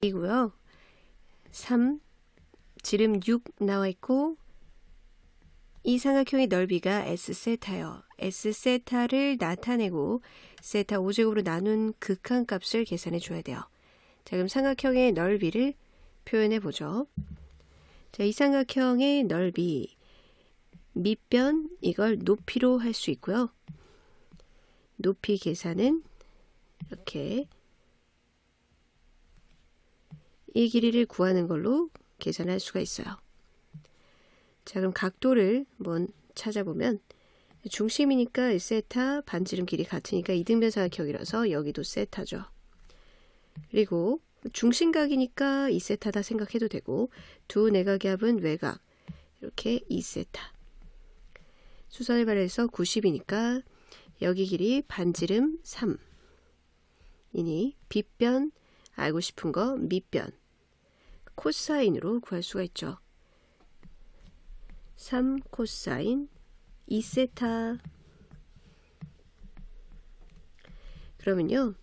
이고요. 3 지름 6 나와 있고 이 삼각형의 넓이가 S 세타요. S 세타를 나타내고 세타 5제곱으로 나눈 극한값을 계산해 줘야 돼요. 자, 그럼 삼각형의 넓이를 표현해 보죠. 자, 이 삼각형의 넓이 밑변 이걸 높이로 할 수 있고요. 높이 계산은 이렇게 이 길이를 구하는 걸로 계산할 수가 있어요. 자, 그럼 각도를 한번 찾아보면 중심이니까 세타 반지름 길이 같으니까 이등변 삼각형이라서 여기도 세타죠. 그리고 중심각이니까 2세타다 생각해도 되고 두 내각의 합은 외곽 이렇게 2세타 수선을 발해서 90이니까 여기 길이 반지름 3 이니 빗변 알고 싶은 거 밑변 코사인으로 구할 수가 있죠. 3 코사인 2세타 그러면요.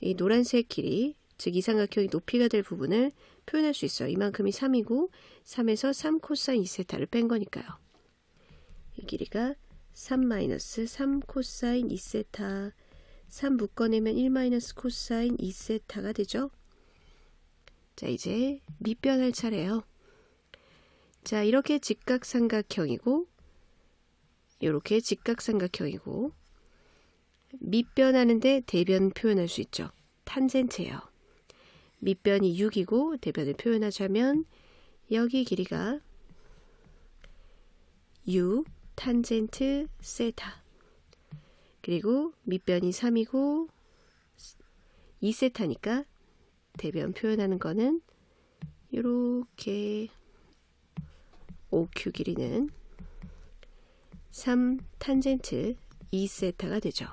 이 노란색 길이 즉 이삼각형의 높이가 될 부분을 표현할 수 있어요. 이만큼이 3이고 3에서 3 코사인 2세타를 뺀 거니까요. 이 길이가 3 마이너스 3 코사인 2세타 3 묶어내면 1 마이너스 코사인 2세타가 되죠. 자 이제 밑변 할 차례예요. 자 이렇게 직각삼각형이고 이렇게 직각삼각형이고 밑변하는데 대변 표현할 수 있죠. 탄젠트예요. 밑변이 6이고 대변을 표현하자면 여기 길이가 6 탄젠트 세타 그리고 밑변이 3이고 2세타니까 대변 표현하는 거는 이렇게 OQ 길이는 3 탄젠트 2세타가 되죠.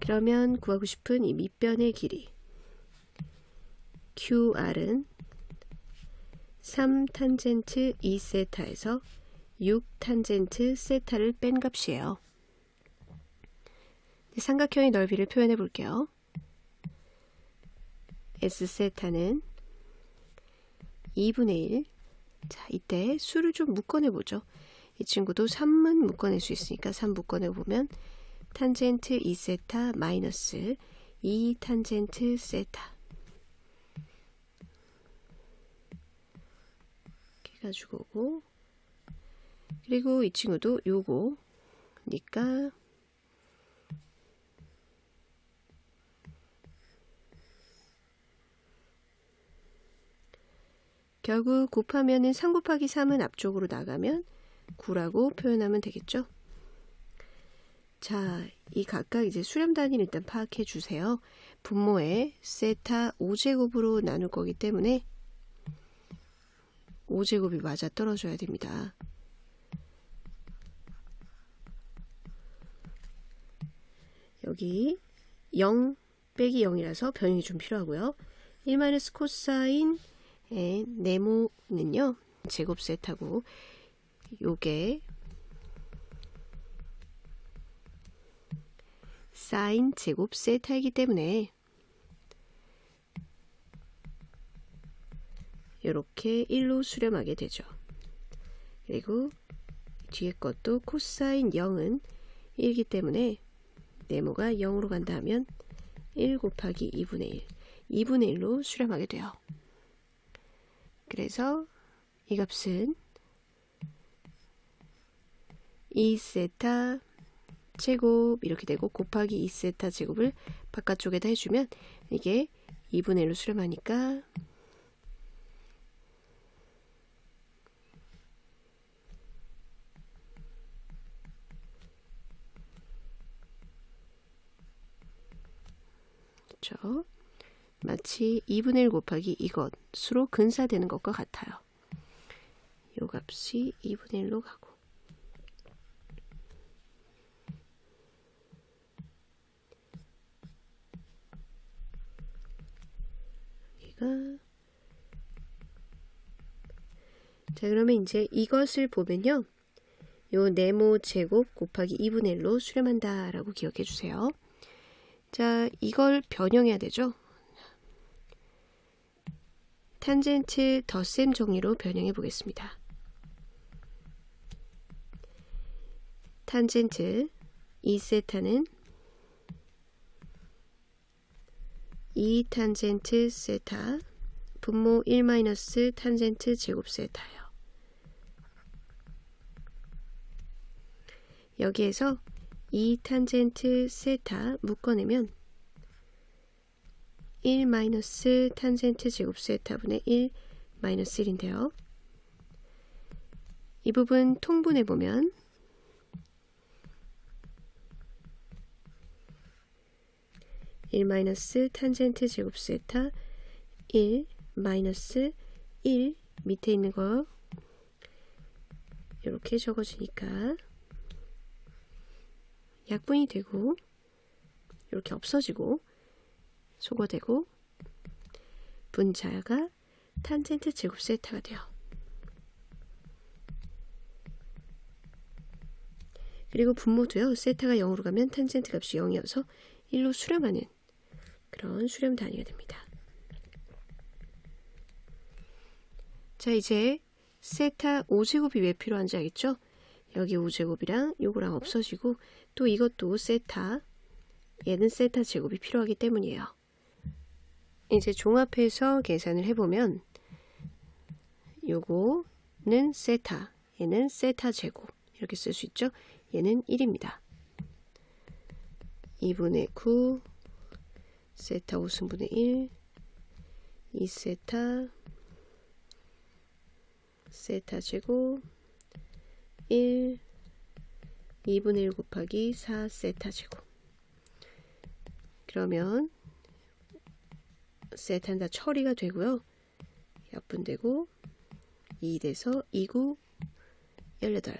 그러면 구하고 싶은 이 밑변의 길이 QR은 3 탄젠트 2세타에서 6 탄젠트 세타를 뺀 값이에요. 삼각형의 넓이를 표현해 볼게요. S세타는 2분의 1. 자, 이때 수를 좀 묶어내 보죠. 이 친구도 3은 묶어낼 수 있으니까 3 묶어내 보면 탄젠트 2세타 마이너스 2 탄젠트 세타 이렇게 가지고 오고 그리고 이 친구도 요거니까 결국 곱하면은 3 곱하기 3은 앞쪽으로 나가면 9라고 표현하면 되겠죠. 자, 이 각각 이제 수렴 단위를 일단 파악해 주세요. 분모에 세타 5제곱으로 나눌 거기 때문에 5제곱이 맞아 떨어져야 됩니다. 여기 0 빼기 0이라서 변형이 좀 필요하고요. 1 마이너스 코사인 네모는요. 제곱 세타고 요게 사인 제곱 세타이기 때문에 이렇게 1로 수렴하게 되죠. 그리고 뒤에 것도 코사인 0은 1이기 때문에 네모가 0으로 간다 하면 1 곱하기 2분의 1, 2분의 1로 수렴하게 돼요. 그래서 이 값은 2세타 제곱 이렇게 되고 곱하기 2세타 제곱을 바깥쪽에다 해주면 이게 2분의 1로 수렴하니까 그렇죠. 마치 2분의 1 곱하기 이것 수로 근사되는 것과 같아요. 요 값이 2분의 1로 가고 자 그러면 이제 이것을 보면요. 요 네모 제곱 곱하기 2분의 1로 수렴한다 라고 기억해 주세요. 자 이걸 변형해야 되죠. 탄젠트 덧셈 정리로 변형해 보겠습니다. 탄젠트 2세타는 2 탄젠트 세타 분모 1 마이너스 탄젠트 제곱 세타요. 여기에서 2 탄젠트 세타 묶어내면 1 마이너스 탄젠트 제곱 세타분의 1 마이너스 1인데요. 이 부분 통분해 보면 1 마이너스 탄젠트 제곱 세타 1 마이너스 1 밑에 있는 거 이렇게 적어지니까 약분이 되고 이렇게 없어지고 소거되고 분자가 탄젠트 제곱 세타가 돼요. 그리고 분모도요. 세타가 0으로 가면 탄젠트 값이 0이어서 1로 수렴하는 그런 수렴 단위가 됩니다. 자 이제 세타 5제곱이 왜 필요한지 알겠죠? 여기 5제곱이랑 요거랑 없어지고 또 이것도 세타 얘는 세타 제곱이 필요하기 때문이에요. 이제 종합해서 계산을 해보면 요거는 세타 얘는 세타 제곱 이렇게 쓸 수 있죠. 얘는 1입니다. 2분의 9 세타 5승분의 1 2세타 세타 제곱 1 2분의 1 곱하기 4 세타 제곱 그러면 세타는 다 처리가 되고요. 약분되고 2 돼서 2구 18